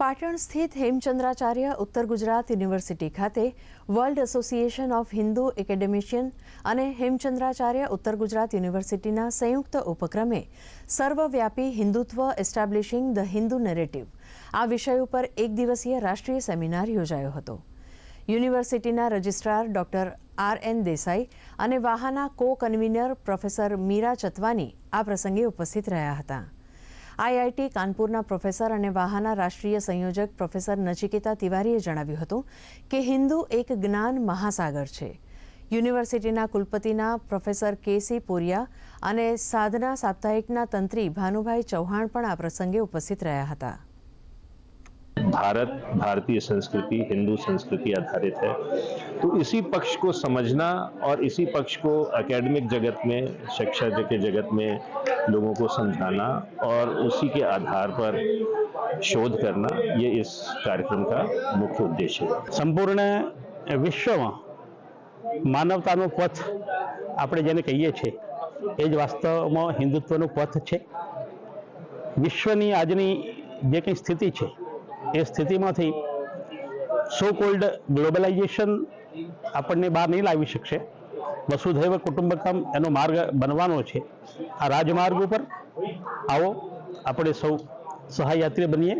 પાટણ સ્થિત હેમચંદ્રાચાર્ય ઉત્તર ગુજરાત યુનિવર્સિટી ખાતે world association of Hindu academician અને હેમચંદ્રાચાર્ય ઉત્તર ગુજરાત યુનિવર્સિટીના સંયુક્ત ઉપક્રમે Sarvavyapi Hindutva establishing the Hindu narrative. આ વિષય ઉપર એક દિવસીય રાષ્ટ્રીય સેમિનાર યોજાયો હતો. યુનિવર્સિટીના registrar doctor R N Desai અને વાહાના કો કન્વીનર પ્રોફેસર મીરા ચતવાની આ પ્રસંગે ઉપસ્થિત રહ્યા હતા. આઈઆઈટી કાનપુરના પ્રોફેસર અને વાહાના રાષ્ટ્રીય સંયોજક પ્રોફેસર નચિકેતા તિવારીએ જણાવ્યું હતું કે હિન્દુ એક જ્ઞાન મહાસાગર છે. યુનિવર્સિટીના કુલપતિના પ્રોફેસર કેસી પોરિયા અને સાધના સાપ્તાહિકના તંત્રી ભાનુભાઈ ચૌહાણ પણ આ પ્રસંગે ઉપસ્થિત રહ્યા હતા. भारत भारतीय संस्कृति हिंदू संस्कृति आधारित है तो इसी पक्ष को समझना और इसी पक्ष को एकेडमिक जगत में शिक्षा के जगत में लोगों को समझाना और उसी के आधार पर शोध करना ये इस कार्यक्रम का मुख्य उद्देश्य है સંપૂર્ણ વિશ્વમાં માનવતાનો પથ આપણે જેને કહીએ છીએ એ જ વાસ્તવમાં હિન્દુત્વનો પથ છે વિશ્વની આજની જે કંઈ સ્થિતિ છે એ સ્થિતિમાંથી સો કોલ્ડ ગ્લોબલાઇઝેશન આપણને બહાર નહીં લાવી શકશે. વસુધૈવ કુટુંબકમ એનો માર્ગ બનવાનો છે. આ રાજમાર્ગ ઉપર આવો, આપણે સૌ સહાયાત્રી બનીએ.